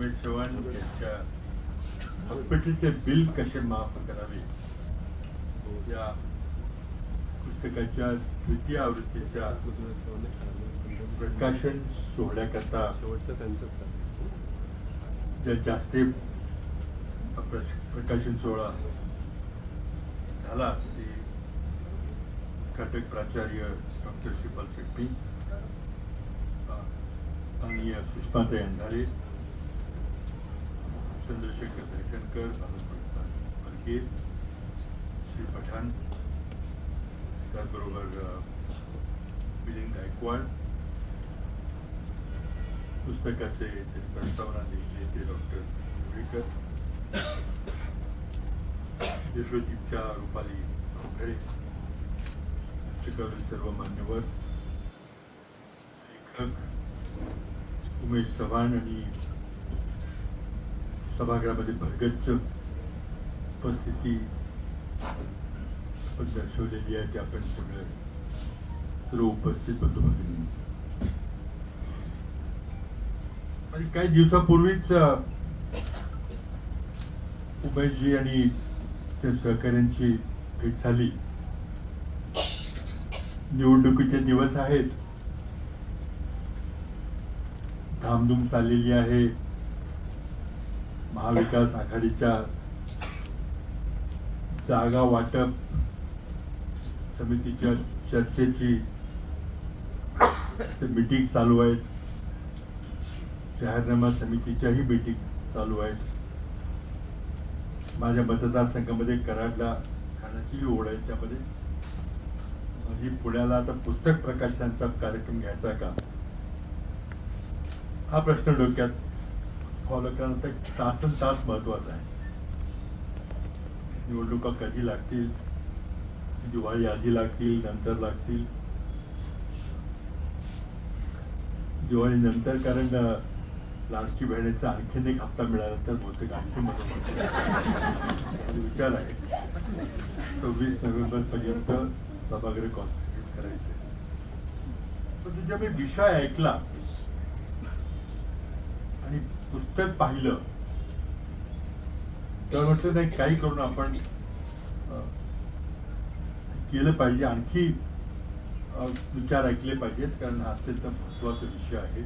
चव्हाण यांच्या हॉस्पिटलचे बिल कसे माफ करावे या पुस्तकाच्या द्वितीय आवृत्तीच्या प्रकाशन सोहळ्याकरता शेवटचं त्यांचंच. ज्या जास्त प्रकाशन सोहळा झाला ते घटक प्राचार्य डॉक्टर श्रीपाल शेट्टी आणि सुषमाताई अंधारे चंद्रशेखर धैटणकर बालकृष्ण श्री पठाण त्याचबरोबर अ, मिलिंद गायकवाड पुस्तकाचे प्रस्तावना लिहिले ते डॉक्टर मुरळीकर यशोदीपच्या रुपाली खोखरे पुस्तकावरील सर्व मान्यवर लेखक उमेश चव्हाण आणि सभागृहामध्ये भरगच्च उपस्थिती आपण दर्शवलेली आहे ते आपण सगळं सर्व उपस्थित बंधू म्हणजे. आणि काही दिवसापूर्वीच उमेशजी आणि त्या सहकाऱ्यांची भेट झाली. निवडणुकीचे दिवस आहेत. धामधूम चाललेली आहे. महाविकास आघाडीच्या जागा वाटप समितीच्या चर्चेची मीटिंग चालू आहेत. जाहीरनामा समितीच्याही मीटिंग चालू आहेत. माझ्या मतदारसंघामध्ये कराडला खाण्याची ओढ आहे. त्यामध्ये माझी पुण्याला आता पुस्तक प्रकाशनाचा कार्यक्रम घ्यायचा का? हा प्रश्न डोक्यात फॉलो करणं तर तासन तास महत्त्वाचा आहे. निवडणुका कधी लागतील? दिवाळी आधी लागतील नंतर लागतील? दिवाळी नंतर कारण लास्टची बहिणीचा आणखीन एक हप्ता मिळाला तर बहुतेक आणखी मला विचार आहे. सव्वीस नोव्हेंबर पर्यंत सभागृह कॉन्स्टिट्यूट करायचे तुझ्या मी विषय ऐकला. पुस्तक पाहिलं. तर म्हटलं नाही काही करून आपण केलं पाहिजे. आणखी विचार ऐकले पाहिजेत कारण हा अत्यंत महत्त्वाचा विषय आहे.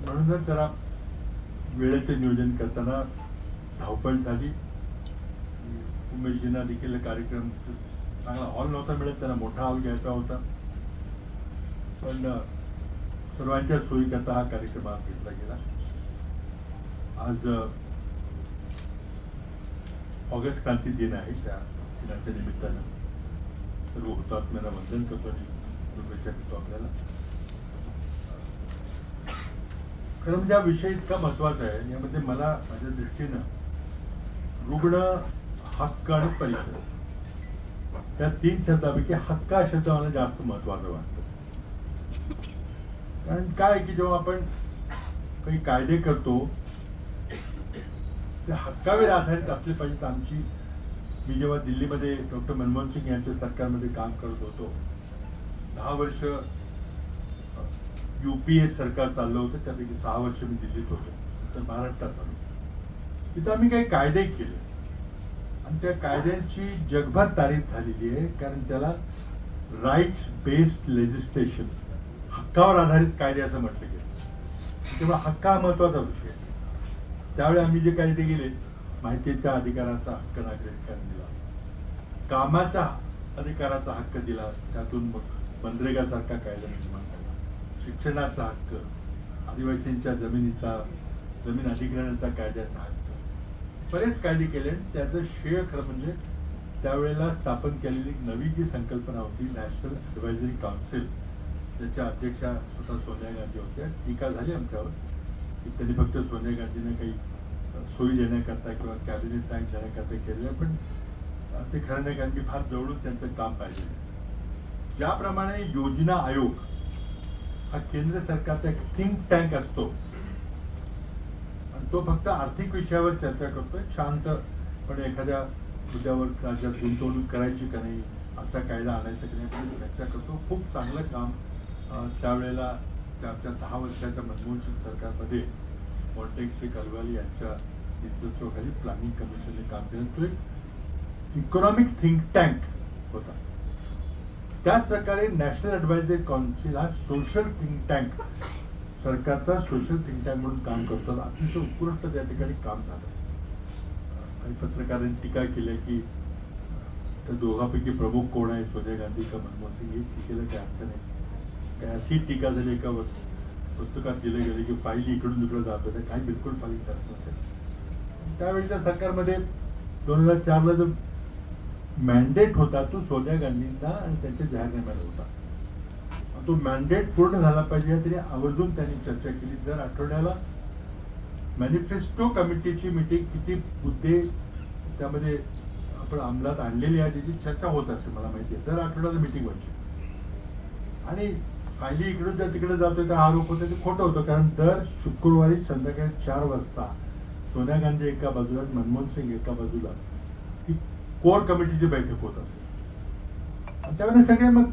म्हणूनच जरा वेळेचे नियोजन करताना धावपळ झाली. उमेशजींना देखील कार्यक्रम चांगला हॉल नव्हता मिळत त्यांना मोठा हॉल घ्यायचा होता. पण सर्वांच्या सोयीकरता हा कार्यक्रम आज घेतला गेला. आज ऑगस्ट क्रांती दिन आहे त्या दिनाच्या निमित्तानं. सर्व हुतात्म्यांना वंदन करतो आणि शुभेच्छा देतो आपल्याला. खरं म्हणजे हा विषय इतका महत्त्वाचा आहे यामध्ये मला माझ्या दृष्टीनं रुग्ण हक्क आणि परिषद त्या तीन शब्दापैकी हक्क हा शब्द मला जास्त महत्त्वाचा वाटतो. कारण काय आहे की जेव्हा आपण काही कायदे करतो ते हक्कावर आधारित असले पाहिजेत. आमची मी जेव्हा दिल्लीमध्ये डॉक्टर मनमोहन सिंग यांच्या सरकारमध्ये काम करत होतो दहा वर्ष युपीए सरकार चाललं होतं. त्यापैकी सहा वर्ष मी दिल्लीत होतो तर महाराष्ट्रात आलो तिथं आम्ही काही कायदे केले. आणि त्या कायद्यांची जगभर तारीफ झालेली आहे कारण त्याला राईट्स बेस्ड लेजिस्लेशन हक्कावर आधारित कायदे असं म्हटलं गेलं. तेव्हा हक्का हा महत्त्वाचा विषय आहे. त्यावेळी आम्ही जे कायदे केले माहितीच्या अधिकाराचा हक्क नागरिकांना दिला. कामाच्या अधिकाराचा हक्क दिला त्यातून मग मनरेगासारखा कायदा निर्माण झाला. शिक्षणाचा हक्क आदिवासींच्या जमिनीचा जमीन अधिग्रहणाचा कायद्याचा हक्क. बरेच कायदे केले त्याचं श्रेय खरं म्हणजे त्यावेळेला स्थापन केलेली एक नवी जी संकल्पना होती नॅशनल ॲडवायझरी काउन्सिल त्याच्या अध्यक्षा स्वतः सोनिया गांधी होत्या. टीका झाली आमच्यावर. त्यांनी फक्त सोनिया गांधीने काही सोयी देण्याकरता किंवा कॅबिनेट रँक देण्याकरता केलेलं आहे. पण ते खरं नाही कारण की फार जवळून त्यांचं काम पाहिजे ज्याप्रमाणे योजना आयोग हा केंद्र सरकारचा एक थिंक टँक असतो आणि तो फक्त आर्थिक विषयावर चर्चा करतोय शांतपणे एखाद्या मुद्द्यावर राज्यात गुंतवणूक करायची का नाही असा कायदा आणायचा की नाही चर्चा करतो खूप चांगलं काम त्यावेळेला त्या दहा वर्षाच्या मनमोहन सिंग सरकारमध्ये मॉन्टेक्स कलवाल यांच्या नेतृत्वाखाली प्लॅनिंग कमिशनने काम केलं. तो एक इकॉनॉमिक थिंक टँक होता. त्याच प्रकारे नॅशनल ॲडवायझरी काउन्सिल हा सोशल थिंक टँक सरकारचा सोशल थिंक टँक म्हणून काम करतो. अतिशय उत्कृष्ट त्या ठिकाणी काम झालं. काही पत्रकारांनी टीका केली की त्या दोघांपैकी प्रमुख कोण आहे? सोनिया गांधी का मनमोहन सिंग? हे टीकेला काही अर्थ नाही. अशी टीका झाली एका पुस्तकात दिले गेले की फाईली इकडून तिकडे जात होत्या. काही बिलकुल पाहिजे करत नव्हत्या. त्यावेळीच्या सरकारमध्ये दोन हजार चारला जो मॅन्डेट होता तो सोनिया गांधींना आणि त्यांच्या जाहीरनाम्याला होता. तो मॅन्डेट पूर्ण झाला पाहिजे तरी आवर्जून त्यांनी चर्चा केली. दर आठवड्याला मॅनिफेस्टो कमिटीची मीटिंग किती मुद्दे त्यामध्ये आपण अंमलात आणलेली आहे त्याची चर्चा होत असे मला माहिती आहे. दर आठवड्याला मीटिंग व्हायची. आणि काही इकडून त्या तिकडे जातोय त्या आरोप होते ते खोटं होतं. कारण दर शुक्रवारी संध्याकाळी चार वाजता सोनिया गांधी एका बाजूला मनमोहन सिंग एका बाजूला ही कोर कमिटीची बैठक होत असे त्यावेळेस त्यावेळेला सगळे मग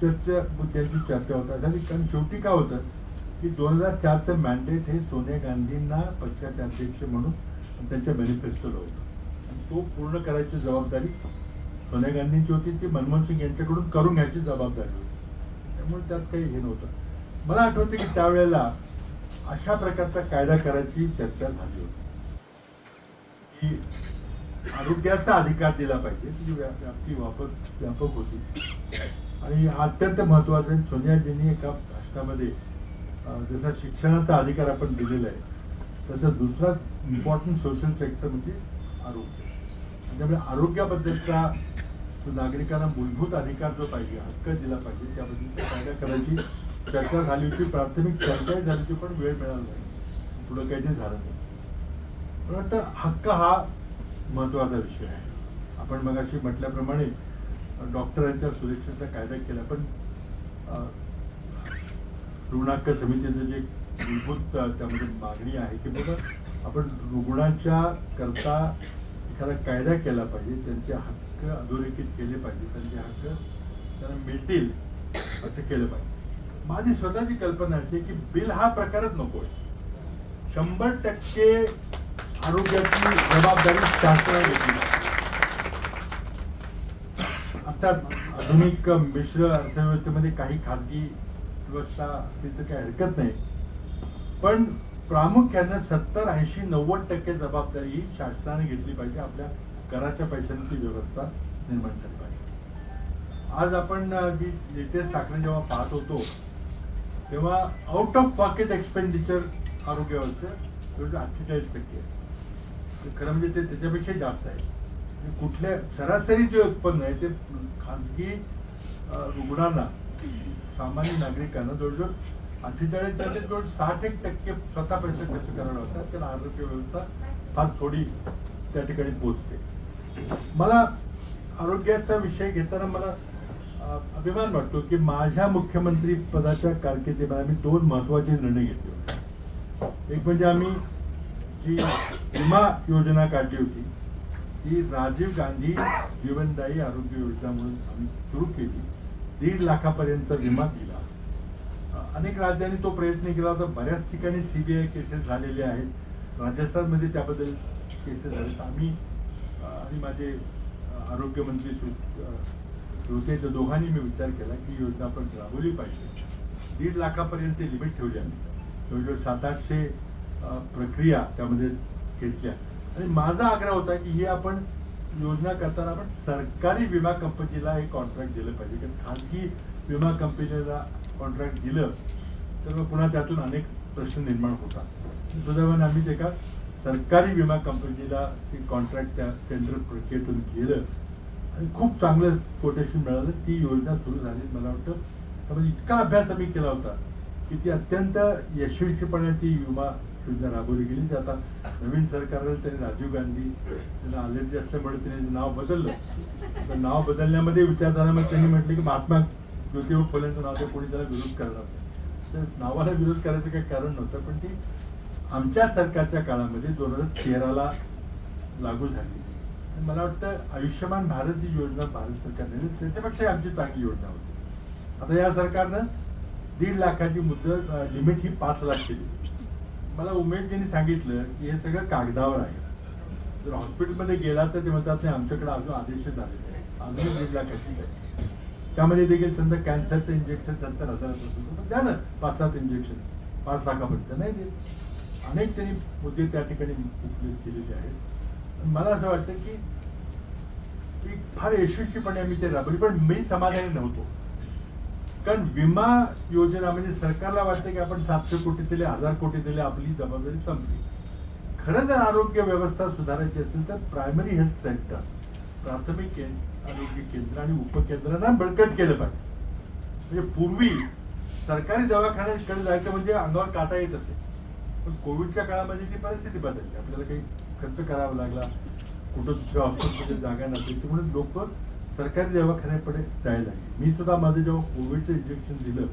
चर्चा मुद्द्यांची चर्चा होतात झाली कारण शेवटी काय होतं की दोन हजार चारचं मॅन्डेट हे सोनिया गांधींना पक्षाचे अध्यक्ष म्हणून त्यांच्या मॅनिफेस्टोला होतं. आणि तो पूर्ण करायची जबाबदारी सोनिया गांधींची होती. ती मनमोहन सिंग यांच्याकडून करून घ्यायची जबाबदारी होती. त्यामुळे त्यात काही हे नव्हतं. मला आठवतं की त्यावेळेला अशा प्रकारचा कायदा करायची चर्चा झाली होती. की आरोग्याचा अधिकार दिला पाहिजे म्हणजे ती व्याप्ती वापर व्यापक होती. आणि हा अत्यंत महत्वाचं आहे. सोनियाजींनी एका भाषणामध्ये जसा शिक्षणाचा अधिकार आपण दिलेला आहे तसं दुसरा इम्पॉर्टंट सोशल सेक्टर म्हणजे आरोग्य. त्यामुळे आरोग्याबद्दलचा जो नागरिकांना मूलभूत अधिकार जो पाहिजे हक्क दिला पाहिजे त्याबद्दल कायदा करायची चर्चा झाली होती. प्राथमिक चर्चाही झाली होती पण वेळ मिळाला नाही. पुढं काही ते झालं नाही. मला वाटतं हक्क हा महत्त्वाचा विषय आहे. आपण मगाशी म्हटल्याप्रमाणे डॉक्टरांच्या सुरक्षेचा कायदा केला पण रुग्णाक्क समितीचं जे मूलभूत त्यामध्ये मागणी आहे की बघा आपण रुग्णाच्या करता एखादा कायदा केला पाहिजे त्यांचे हक्क हक्क अधोरेखित केले पाहिजे त्यांचे हक्क त्यांना मिळतील असं केलं पाहिजे. माझी स्वतःची कल्पना अशी की बिल हा प्रकारच नको आहे. शंभर टक्के आरोग्याची जबाबदारी शासनाने घेतली अर्थात आधुनिक मिश्र अर्थव्यवस्थेमध्ये काही खाजगी व्यवस्था असली तर काही हरकत नाही. पण प्रामुख्यानं सत्तर ऐंशी नव्वद टक्के जबाबदारी ही शासनाने घेतली पाहिजे आपल्या कराच्या पैशांची व्यवस्था निर्माण झाली पाहिजे. आज आपण जी लेटेस्ट आकडे जेव्हा पाहत होतो तेव्हा आउट ऑफ पॉकेट एक्सपेंडिचर आरोग्यावरचं जवळजवळ अठ्ठेचाळीस टक्के आहे. खरं म्हणजे ते त्याच्यापेक्षा जास्त आहे. म्हणजे कुठल्या सरासरी जे उत्पन्न आहे ते खाजगी रुग्णांना सामान्य नागरिकांना जवळजवळ अठ्ठेचाळीस टक्के जवळ साठ एक टक्के स्वतः पैसे खर्च करायला होतात. त्याला आरोग्य व्यवस्था फार थोडी त्या ठिकाणी पोचते. मला आरोग्याचा विषय घेताना मला अभिमान वाटतो की माझ्या मुख्यमंत्री पदाच्या कारकिर्दीमध्ये आम्ही दोन महत्त्वाचे निर्णय घेतले होते. एक म्हणजे आम्ही जी विमा योजना काढली होती ती राजीव गांधी जीवनदायी आरोग्य योजना म्हणून आम्ही सुरू केली. दीड लाखापर्यंत विमा दिला. अनेक राज्यांनी तो प्रयत्न केला होता. बऱ्याच ठिकाणी सीबीआय केसेस झालेले आहेत. राजस्थानमध्ये त्याबद्दल केसेस झालेत. आम्ही आणि माझे आरोग्यमंत्री सु- अ, होते दोघांनी मी विचार केला की योजना आपण राबवली पाहिजे. दीड लाखापर्यंत लिमिट ठेवली आम्ही. जवळजवळ सात आठशे प्रक्रिया त्यामध्ये घेतल्या. आणि माझा आग्रह होता की ही आपण योजना करताना आपण सरकारी विमा कंपनीला हे कॉन्ट्रॅक्ट दिलं पाहिजे. कारण खाजगी विमा कंपनीला कॉन्ट्रॅक्ट दिलं तर मग पुन्हा त्यातून अनेक प्रश्न निर्माण होतात. सुदैवाने आम्ही एका सरकारी विमा कंपनीला ते कॉन्ट्रॅक्ट त्या टेंडर प्रक्रियेतून गेलं. आणि खूप चांगलं कोटेशन मिळालं. ती योजना सुरू झाली मला वाटतं. त्यामध्ये इतका अभ्यास आम्ही केला होता की ती अत्यंत यशस्वीपणे ती विमा योजना राबवली गेली. जी आता नवीन सरकारने त्यांनी राजीव गांधी त्यांना अलर्जी असल्यामुळे त्यांनी नाव बदललं. तर नाव बदलण्यामध्ये विचारताना मग त्यांनी म्हटलं की महात्मा ज्योतिबा फुलेंचं नाव ते कोणी त्याला विरोध करणार तर नावाला विरोध करायचं काही कारण नव्हतं पण ती आमच्या सरकारच्या काळामध्ये दोन हजार तेराला लागू झाली. मला वाटतं आयुष्यमान भारत ही योजना भारत सरकारने त्याच्यापेक्षा आमची चांगली योजना होती. आता या सरकारनं दीड लाखाची मुदत लिमिट ही पाच लाख केली. मला उमेशजींनी सांगितलं की हे सगळं कागदावर आहे. जर हॉस्पिटलमध्ये गेला तर ते म्हणतात नाही आमच्याकडे अजून आदेश झालेले आहे अजून दीड लाखाची आहे. त्यामध्ये देखील समजा कॅन्सरचं इंजेक्शन सत्तर हजाराचं असेल द्या ना पाच सात इंजेक्शन पाच लाखापर्यंत नाही देत. अनेक त्यांनी मुद्दे त्या ठिकाणी उपलब्ध केलेले आहेत. मला असं वाटतं की फार यशस्वीपणे आम्ही ते राबवली पण मी समाधानी नव्हतो. कारण विमा योजना म्हणजे सरकारला वाटतं की आपण सातशे कोटी दिले हजार कोटी दिले आपली जबाबदारी संपली. खरं जर आरोग्य व्यवस्था सुधारायची असेल तर प्रायमरी हेल्थ सेंटर प्राथमिक केंद्र आरोग्य केंद्र आणि उपकेंद्रांना बळकट केलं पाहिजे. म्हणजे पूर्वी सरकारी दवाखान्याकडे जायचं म्हणजे अंगावर काटा येत असे. पण कोविडच्या काळामध्ये ती परिस्थिती बदलली. आपल्याला काही खर्च करावा लागला कुठं दुसऱ्या हॉस्पिटलमध्ये जागा नसेल म्हणून लोक सरकारी दवाखान्याकडे जायला लागले. मी सुद्धा माझं जेव्हा कोविडचं इंजेक्शन दिलं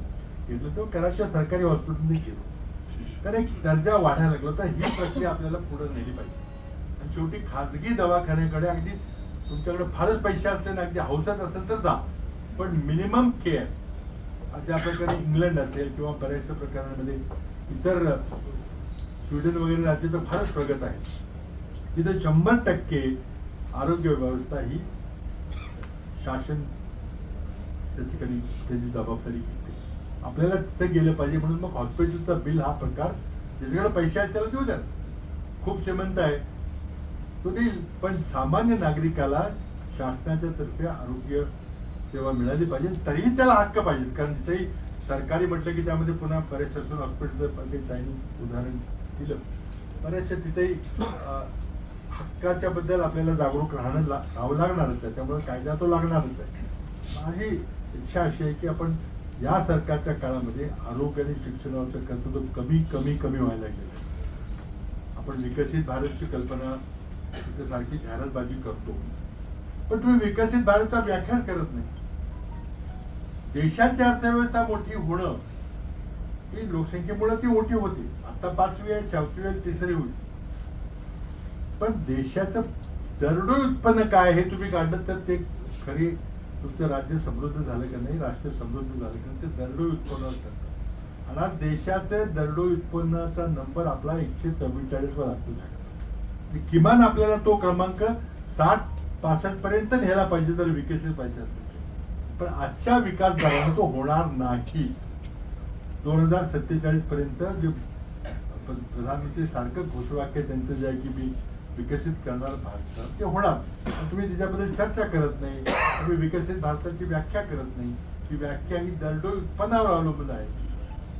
घेतलं तेव्हा कराडच्या सरकारी हॉस्पिटलमध्ये गेलो कारण एक दर्जा वाढायला लागला तर ही प्रक्रिया आपल्याला पुढे नेली पाहिजे. आणि शेवटी खाजगी दवाखान्याकडे अगदी तुमच्याकडे फारच पैसे असले ना अगदी हौसात असेल तर जा. पण मिनिमम केअर ज्या प्रकारे इंग्लंड असेल किंवा बऱ्याचशा प्रकारांमध्ये इतर स्वीडन वगैरे राज्य तर फारच प्रगत आहे. तिथे शंभर टक्के आरोग्य व्यवस्था ही शासन त्या ठिकाणी त्याची जबाबदारी घेते. आपल्याला तिथे गेलं पाहिजे म्हणून मग हॉस्पिटलचा बिल हा प्रकार ज्याच्याकडे पैसे आहेत त्याला देऊ द्या. खूप श्रीमंत आहे. तो देईल. पण सामान्य नागरिकाला शासनाच्या तर्फे आरोग्य सेवा मिळाली पाहिजे. तरीही त्याला हक्क पाहिजेत. कारण तिथेही सरकारी म्हटलं की त्यामध्ये पुन्हा बरेचसे असून हॉस्पिटलचं पण काही उदाहरण दिलं. बऱ्याचशा तिथेही हक्काच्या बद्दल आपल्याला जागरूक राहणं राहावं लागणारच आहे. त्यामुळे कायदा तो लागणारच आहे. माझी इच्छा अशी आहे की आपण या सरकारच्या काळामध्ये आरोग्य आणि शिक्षणावरचं कर्तृत्व कमी कमी कमी व्हायला गेलं. आपण विकसित भारतची कल्पना तिथे सारखी जाहिरातबाजी करतो. पण तुम्ही विकसित भारतचा व्याख्याच करत नाही. देशाची अर्थव्यवस्था मोठी होणं ही लोकसंख्येमुळे ती मोठी होती. आता पाचवी आहे चौथी आहे तिसरी होईल. पण देशाचं दरडोई उत्पन्न काय हे तुम्ही काढलं तर ते खरी तुमचं राज्य समृद्ध झालं का नाही राष्ट्र समृद्ध झालं का ते दरडोई उत्पन्न करतात आणि आज देशाचं दरडोई उत्पन्नाचा नंबर आपला एकशे चव्वेचाळीसवर लागतो किमान आपल्याला तो क्रमांक साठ पासष्ट पर्यंत न्यायला पाहिजे तर विकसित पाहिजे असेल. पण आजच्या विकास दराने तो होणार नाही. दोन हजार सत्तेचाळीस पर्यंत जे प्रधानमंत्री सारखं घोषवाक्य त्यांचं जे आहे की मी विकसित करणार भारत ते होणार. पण तुम्ही त्याच्याबद्दल चर्चा करत नाही. तुम्ही विकसित भारताची व्याख्या करत नाही. ती व्याख्या ही दरडोई उत्पन्नावर अवलंबून आहे.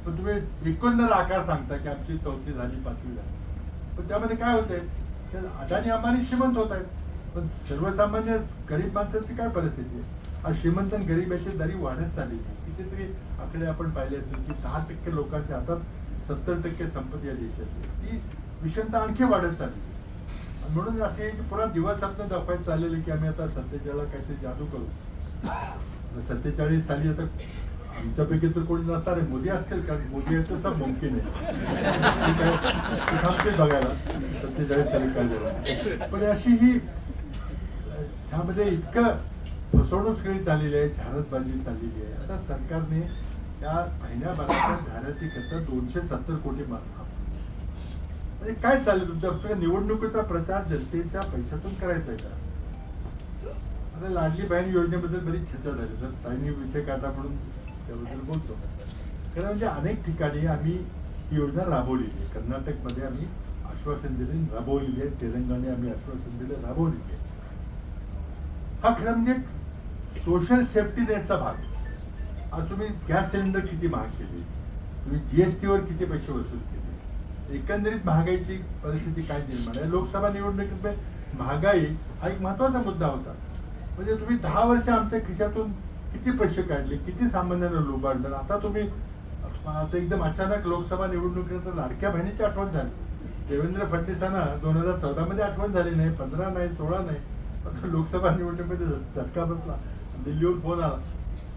पण तुम्ही एकंदर आकार सांगता की आमची चौथी झाली पाचवी झाली. पण त्यामध्ये काय होतंय? ते अदानी अंबानी श्रीमंत होत आहेत. पण सर्वसामान्य गरीब माणसाची काय परिस्थिती आहे? श्रीमंत आणि गरीब याची दरी वाढत चालली कितीतरी आकडे आपण पाहिले असतील की दहा टक्के लोकांच्या हातात सत्तर टक्के संपत्ती या देशाची ती विषमता आणखी वाढत चालली म्हणून असे आहे की पुन्हा दिवस आपण दाखवायचं चाललेलं की आम्ही आता सत्तेचाळीसला काहीतरी जादू करू. सत्तेचाळीस साली आता आमच्यापैकी तर कोणी नसणार आहे. मोदी असतील कारण मोदी आहे तर मुमकिन आहे. बघायला. सत्तेचाळीस साली काय झालं. पण अशी ही त्यामध्ये इतकं फसवणूक सगळी चाललेली आहे झारतबाजी चाललेली आहे. आता सरकारने त्या महिन्याभराच्या जाहिरातीकरता दोनशे सत्तर कोटी मार्क म्हणजे काय चाललं तुमच्या? निवडणुकीचा प्रचार जनतेच्या पैशातून करायचा आहे का? आता लाडली बहीण योजनेबद्दल बरीच चर्चा झाली. तर ताईंनी विषय काढला म्हणून त्याबद्दल बोलतो. खरं म्हणजे अनेक ठिकाणी आम्ही ही योजना राबवलेली आहे. कर्नाटकमध्ये आम्ही आश्वासन दिले राबवलेली आहे. तेलंगणाने आम्ही आश्वासन दिले राबवलेली आहे. हा खरं म्हणजे सोशल सेफ्टी नेटचा भाग. आज तुम्ही गॅस सिलेंडर किती महाग केले? तुम्ही जी एस टीवर किती पैसे वसूल केले? एकंदरीत महागाईची परिस्थिती काय निर्माण आहे? लोकसभा निवडणुकीत महागाई हा एक महत्त्वाचा मुद्दा होता. म्हणजे तुम्ही दहा वर्ष आमच्या खिशातून किती पैसे काढले? किती सामान्यांना लोबाडलं? आता तुम्ही आता एकदम अचानक लोकसभा निवडणुकीनंतर लाडक्या बहिणीची आठवण झाली. देवेंद्र फडणवीसांना दोन हजार चौदामध्ये आठवण झाली नाही पंधरा नाही सोळा नाही. पण लोकसभा निवडणुकीमध्ये झटका बसला. दिल्लीहून फोन आला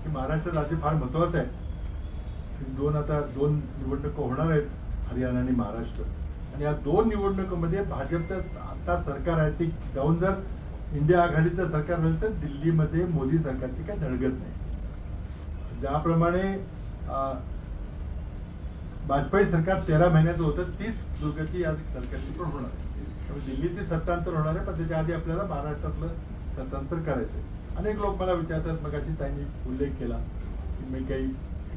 की महाराष्ट्र राज्य फार महत्वाचं आहे. दोन आता दोन निवडणुका होणार आहेत हरियाणा आणि महाराष्ट्र. आणि या दोन निवडणुकामध्ये भाजपचं आता सरकार आहे ते जाऊन जर इंडिया आघाडीचं सरकार झालं तर दिल्लीमध्ये मोदी सरकारची काही धडगत नाही. ज्याप्रमाणे वाजपेयी सरकार तेरा महिन्याचं होतं तीच दुर्गती या सरकारची पण होणार आहे. त्यामुळे सत्तांतर होणार आहे पण त्याच्या आधी आपल्याला महाराष्ट्रातलं सत्तांतर करायचं आहे अनेक लोक मला विचारतात मग त्यांनी उल्लेख केला की मी काही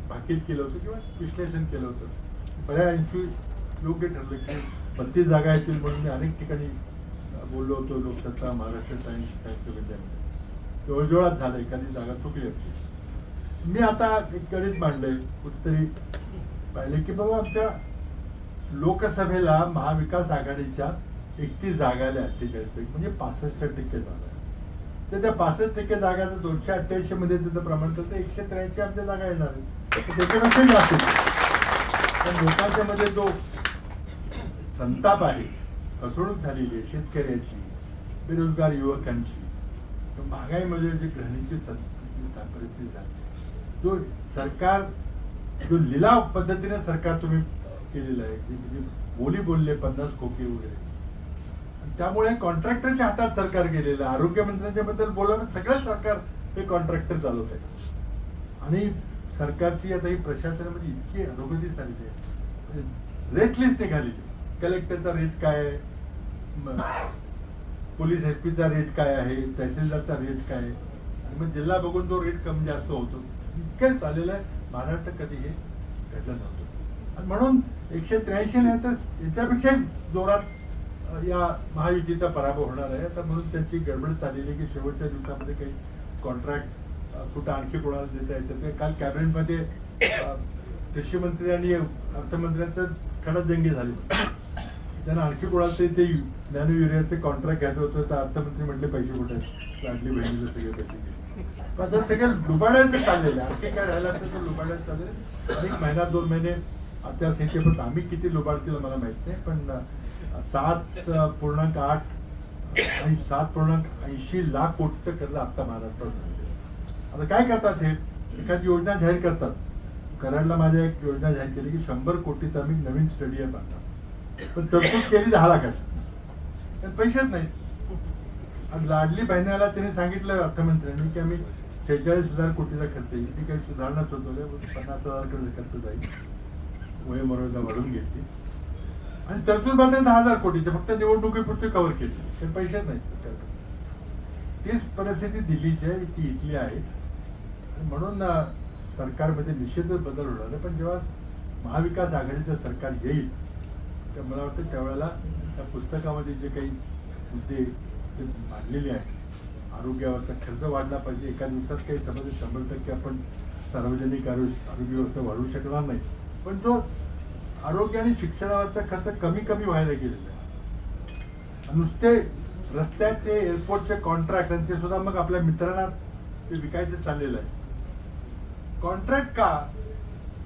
भाकीत केलं होतं किंवा विश्लेषण केलं होतं. बऱ्याऐंशी योग्य ठरलं की बत्तीस जागा येतील म्हणून मी अनेक ठिकाणी बोललो होतो लोकसत्ता महाराष्ट्र टाइम्स साहित्य विद्यामध्ये जवळजवळात झालं एखादी जागा चुकली आमची मी आता एक गणित मांडलंय कुठेतरी पाहिले की बाबा आमच्या लोकसभेला महाविकास आघाडीच्या एकतीस जागा आल्या अठ्ठेचाळीस म्हणजे पासष्ट टक्के झालं तर त्या पासष्ट टक्के जागा तर दोनशे अठ्ठ्याऐंशी मध्ये त्याचं प्रमाण तर एकशे त्र्याऐंशी आमच्या जागा येणार आहेत. तर जास्त पण लोकांच्या मध्ये जो संताप आहे फसवणूक झालेली आहे शेतकऱ्याची बेरोजगार युवकांची महागाईमध्ये म्हणजे जी ग्रहणीची परिस्थिती झाली. जो सरकार जो लिलाव पद्धतीने सरकार तुम्ही केलेला आहे जे म्हणजे बोली बोलले पन्नास खोके वगैरे त्यामुळे कॉन्ट्रॅक्टरच्या हातात सरकार गेलेलं आरोग्य मंत्र्यांच्या बद्दल बोलावं सगळं सरकार हे कॉन्ट्रॅक्टर चालवत आहे आणि सरकारची आता ही प्रशासनामध्ये इतकी अधोगती झालेली आहे. म्हणजे रेट लिस्ट निघाली. कलेक्टरचा रेट काय आहे? पोलीस एस पीचा रेट काय आहे? तहसीलदारचा रेट काय आहे? आणि मग जिल्हा बघून जो रेट कमी जास्त होतो इतकं चाललेलं आहे. महाराष्ट्र कधी हे घडलं नव्हतं. आणि म्हणून एकशे त्र्याऐंशी नाही तर याच्यापेक्षा जोरात या महायुतीचा पराभव होणार आहे तर म्हणून त्यांची गडबड चाललेली आहे की शेवटच्या दिवसामध्ये काही कॉन्ट्रॅक्ट कुठं आणखी कोणाला देता येतं ते काल कॅबिनेटमध्ये कृषी मंत्री आणि अर्थमंत्र्यांचं खडजंगी झाली. त्यांना आणखी कोणाला तरी ते नॅनो युरियाचे कॉन्ट्रॅक्ट घ्यायचं होतं तर अर्थमंत्री म्हटले पैसे कुठे लाडली सगळे पैसे पण आता सगळे लुबाडायचं चाललेलं आणखी काय राहिलं असेल तर लुबाड्यात चाललेलं एक महिना दोन महिने आचारसंहितेपर्यंत आम्ही किती लुबाडतील मला माहीत नाही पण सात पूर्णांक आठ आणि सात पूर्णांक ऐंशी लाख कोटीचं कर्ज आत्ता महाराष्ट्रात आता काय करतात हे? एखादी योजना जाहीर करतात. कराडला माझ्या एक योजना जाहीर केली की शंभर कोटीचा मी नवीन स्टेडियम बांधला पण तरतूद केली दहा लाखाची. पण पैसेच नाही. आणि लाडली बहिणाला त्यांनी सांगितलं अर्थमंत्र्यांनी की आम्ही सेहेचाळीस हजार कोटीचा खर्च येईल. ती काही सुधारणा सुचवल्या पन्नास हजार कोटी खर्च जाईल. वय मर्यादा वाढून घेतली आणि तरतूद मात्र दहा हजार कोटीचे फक्त निवडणुकीपुरती कव्हर केली. ते पैसेच नाहीत तीच परिस्थिती दिल्लीची आहे ती इथली आहे. म्हणून सरकारमध्ये निश्चितच बदल होणार आहे. पण जेव्हा महाविकास आघाडीचं सरकार येईल तर मला वाटतं त्यावेळेला त्या पुस्तकामध्ये जे काही मुद्दे ते मांडलेले आहेत आरोग्यावरचा खर्च वाढला पाहिजे एका दिवसात काही समज शंभर टक्के आपण सार्वजनिक आरोग्य आरोग्य व्यवस्था वाढवू शकणार नाही पण जो आरोग्य आणि शिक्षणावरचा खर्च कमी कमी व्हायला गेलेला आहे. नुसते रस्त्याचे एअरपोर्टचे कॉन्ट्रॅक्ट आणि ते सुद्धा मग आपल्या मित्रांना ते विकायचं चाललेलं आहे. कॉन्ट्रॅक्ट का?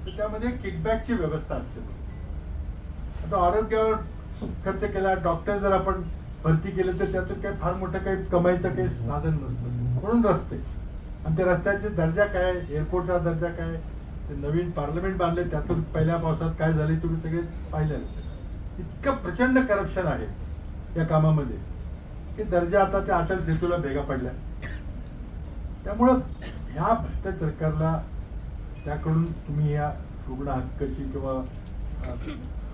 तर त्यामध्ये किकबॅकची व्यवस्था असते आता आरोग्यावर खर्च केला डॉक्टर जर आपण भरती केले तर त्यातून काही फार मोठं काही कमाईचं काही साधन नसतं. म्हणून रस्ते. आणि त्या रस्त्याचे दर्जा काय एअरपोर्टचा दर्जा काय ते नवीन पार्लमेंट बांधले त्यातून पहिल्या पावसात काय झाले तुम्ही सगळे पाहिले. इतकं प्रचंड करप्शन आहे या कामामध्ये की दर्जा आता त्या अटल सेतूला भेगा पडल्या. त्यामुळं ह्या भ्रष्ट सरकारला त्याकडून तुम्ही या रुग्ण हक्काची किंवा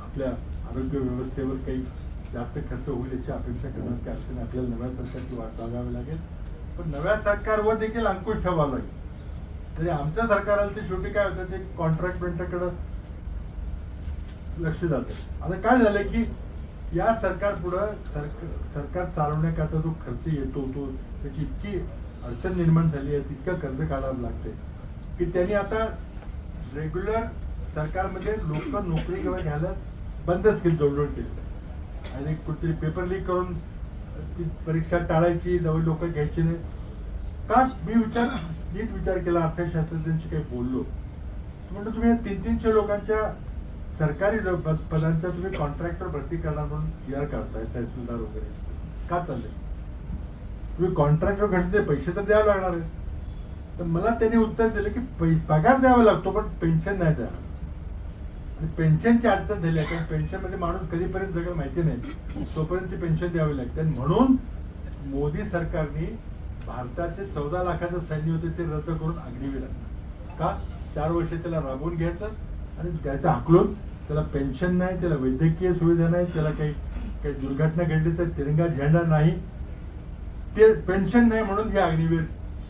आपल्या आरोग्य व्यवस्थेवर काही जास्त खर्च होईल याची अपेक्षा करण्यात काय अडचण आपल्याला नव्या सरकारची वाट लागावी लागेल. पण नव्या सरकारवर देखील अंकुश ठेवावा लागेल. तरी आमच्या सरकारला ते शेवटी काय होतं ते कॉन्ट्रॅक्ट पेंटरकडं लक्ष जातं. आता काय झालं की या सरकार पुढं सरकार सरकार चालवण्याकरता जो खर्च येतो तो त्याची इतकी अडचण निर्माण झाली आहे तितकं कर्ज काढावं लागते की त्यांनी आता रेग्युलर सरकारमध्ये लोक नोकरी किंवा घ्यायला बंदच केली जवळजवळ केली. आणि कुठेतरी पेपर लीक करून ती परीक्षा टाळायची जवळ लोक घ्यायची नाही. का? मी विचार नीट विचार केला अर्थशास्त्रज्ञांशी काही बोललो. म्हणतो तुम्ही या तीन तीनशे लोकांच्या सरकारी पदांच्या तुम्ही कॉन्ट्रॅक्टर भरती करणार म्हणून तयार करताय तहसीलदार वगैरे. का चाललंय? तुम्ही कॉन्ट्रॅक्टर घडते पैसे तर द्यावे लागणार आहेत. तर मला त्यांनी उत्तर दिलं की पै- पगार द्यावा लागतो पण पेन्शन नाही द्यावं आणि पेन्शनची अडचण झाली आहे कारण पेन्शनमध्ये माणूस कधीपर्यंत जगेल माहिती नाही. तोपर्यंत ती पेन्शन द्यावी लागते. आणि म्हणून मोदी सरकारने भारताचे चौदा लाखाचं सैन्य होते ते रद्द करून अग्निवीर का? चार वर्ष त्याला राबवून घ्यायचं आणि त्याचं हाकलून त्याला पेन्शन नाही त्याला वैद्यकीय सुविधा नाही त्याला काही काही दुर्घटना घडली तर तिरंगा झेंडा नाही. ते पेन्शन नाही म्हणून ही अग्निवीर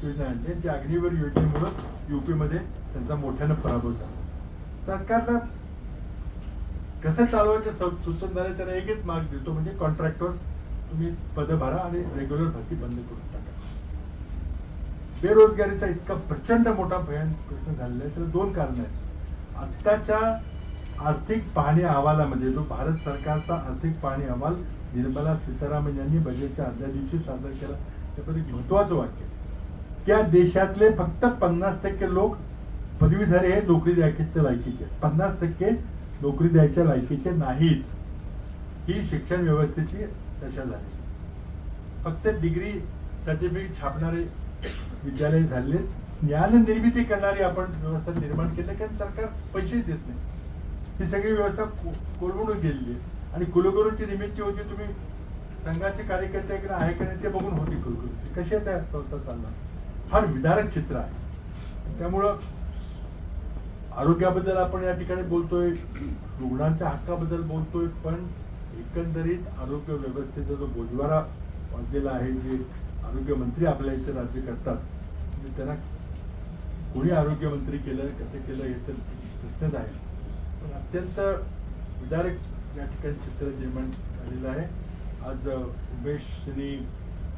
योजना आणली त्या अग्निवीर योजनेमुळं युपीमध्ये त्यांचा मोठ्यानं पराभव झाला. सरकारला कसं चालवायचं सु- सुचून झालं त्याला एकच मार्ग देतो. म्हणजे कॉन्ट्रॅक्टवर तुम्ही पद भरा आणि रेग्युलर भरती बंद करून टाका. बेरोजगारीचा इतका प्रचंड मोठा भयान प्रश्न झालेला आहे. तर दोन कारणं आहेत. आत्ताच्या आर्थिक पाहणी अहवालामध्ये म्हणजे जो भारत सरकारचा आर्थिक पाहणी अहवाल निर्मला सीतारामन यांनी बजेटच्या आदल्या दिवशी सादर केला. त्यामध्ये एक महत्वाचं वाक्य त्या देशातले फक्त पन्नास टक्के लोक पदवीधर हे नोकरी द्यायच्या लायकीचे. पन्नास टक्के नोकरी द्यायच्या लायकीचे नाहीत. ही शिक्षण व्यवस्थेची दशा झाली. फक्त डिग्री सर्टिफिकेट छापणारे विद्यालय झाले. ज्ञान निर्मिती करणारी आपण व्यवस्था निर्माण केली कारण सरकार पैसे देत नाही. ही सगळी व्यवस्था को- गेलेली आहे. आणि कुलगुरूंची निमित्ती होती तुम्ही संघाचे कार्यकर्ते इकडे आहे का नाही ते बघून होती कुलगुरू. कसे आहे त्या संस्था चालणार? फार विदारक चित्र आहे. त्यामुळं आरोग्याबद्दल आपण या ठिकाणी बोलतोय रुग्णांच्या हक्काबद्दल बोलतोय पण एकंदरीत आरोग्य व्यवस्थेचा जो बोजवारा वाढलेला आहे जे आरोग्यमंत्री आपल्या इथे राज्य करतात. म्हणजे त्यांना कोणी आरोग्यमंत्री केलं कसं केलं हे तर प्रश्नच आहे. पण अत्यंत विदारक या ठिकाणी चित्र निर्माण झालेलं आहे. आज उमेशनी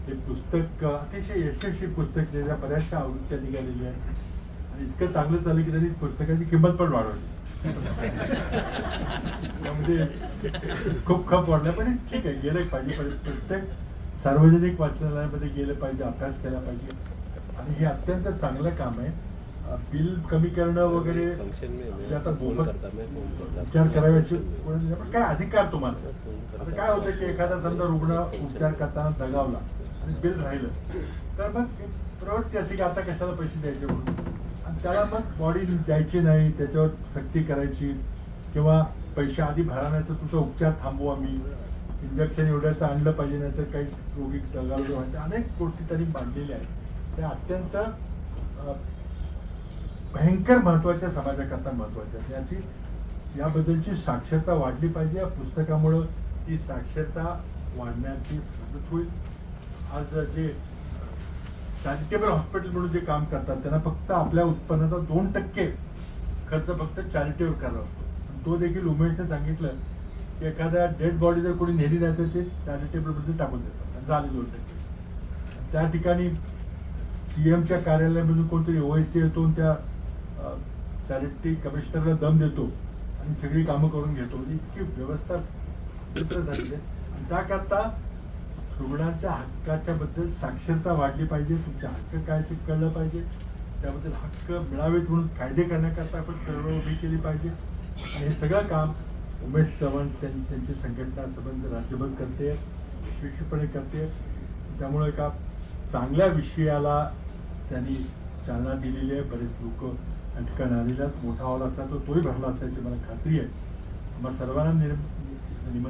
हे पुस्तक अतिशय यशस्वी पुस्तक त्याच्या बऱ्याचशा आवृत्त्या निघालेल्या आहेत. आणि इतकं चांगलं चाललं की त्यांनी पुस्तकाची किंमत पण वाढवली. त्यामध्ये खूप खप वाढल्या पण ठीक आहे गेलं पाहिजे पण प्रत्येक सार्वजनिक वाचनालयामध्ये गेलं पाहिजे अभ्यास केला पाहिजे. आणि हे अत्यंत चांगलं काम आहे. बिल कमी करणं वगैरे म्हणजे आता करता. उपचार कराव्याचे पण काय अधिकार तुम्हाला? आता काय होतं की एखादा समजा रुग्ण उपचार करताना दगावला आणि बिल राहिलं. तर मग प्रवृत्ती असते की आता कशाला पैसे द्यायचे म्हणून? आणि त्याला मग बॉडी द्यायची नाही त्याच्यावर सक्ती करायची. किंवा पैसे आधी भरा नाही तर तुझा उपचार थांबवू आम्ही इंजेक्शन एवढ्याचं आणलं पाहिजे नाही तर काही रोगी दगावले व्हायचे अनेक गोष्टी त्यांनी मांडलेल्या आहेत. त्या अत्यंत भयंकर महत्त्वाच्या समाजाकरता महत्त्वाच्या आहेत. याची याबद्दलची साक्षरता वाढली पाहिजे. या पुस्तकामुळं ती साक्षरता वाढण्याची मदत होईल. आज जे चॅरिटेबल हॉस्पिटल म्हणून जे काम करतात त्यांना फक्त आपल्या उत्पन्नाचा दोन टक्के खर्च फक्त चॅरिटीवर करावा लागतो. तो देखील उमेशने सांगितलं एखाद्या डेड बॉडी जर कोणी नेली नाही तर ते त्या टेबलमध्ये टाकून देतात. आणि झाले दोन टक्के. त्या ठिकाणी सी एमच्या कार्यालयामधून कोणतरी टी येतो आणि त्या चॅरिटी कमिशनरला दम देतो आणि सगळी कामं करून घेतो. म्हणजे इतकी व्यवस्था झालेली आहे. आणि त्याकरता रुग्णांच्या हक्काच्या बद्दल साक्षरता वाढली पाहिजे. तुमचे हक्क काय ते कळलं पाहिजे. त्याबद्दल हक्क मिळावेत म्हणून कायदे करण्याकरता आपण चळवळ उभी केली पाहिजे. आणि हे सगळं काम उमेश चव्हाण त्यां- त्यांची संघटना संबंध राज्यभर करते यशस्वीपणे करते. त्यामुळे एका चांगल्या विषयाला त्यांनी चालना दिलेली आहे. बरेच लोक अटकण ठिकाणी आलेले आहेत. मोठा हॉल असला तो तोही भरला असल्याची मला खात्री आहे. मग सर्वांना निर्म निम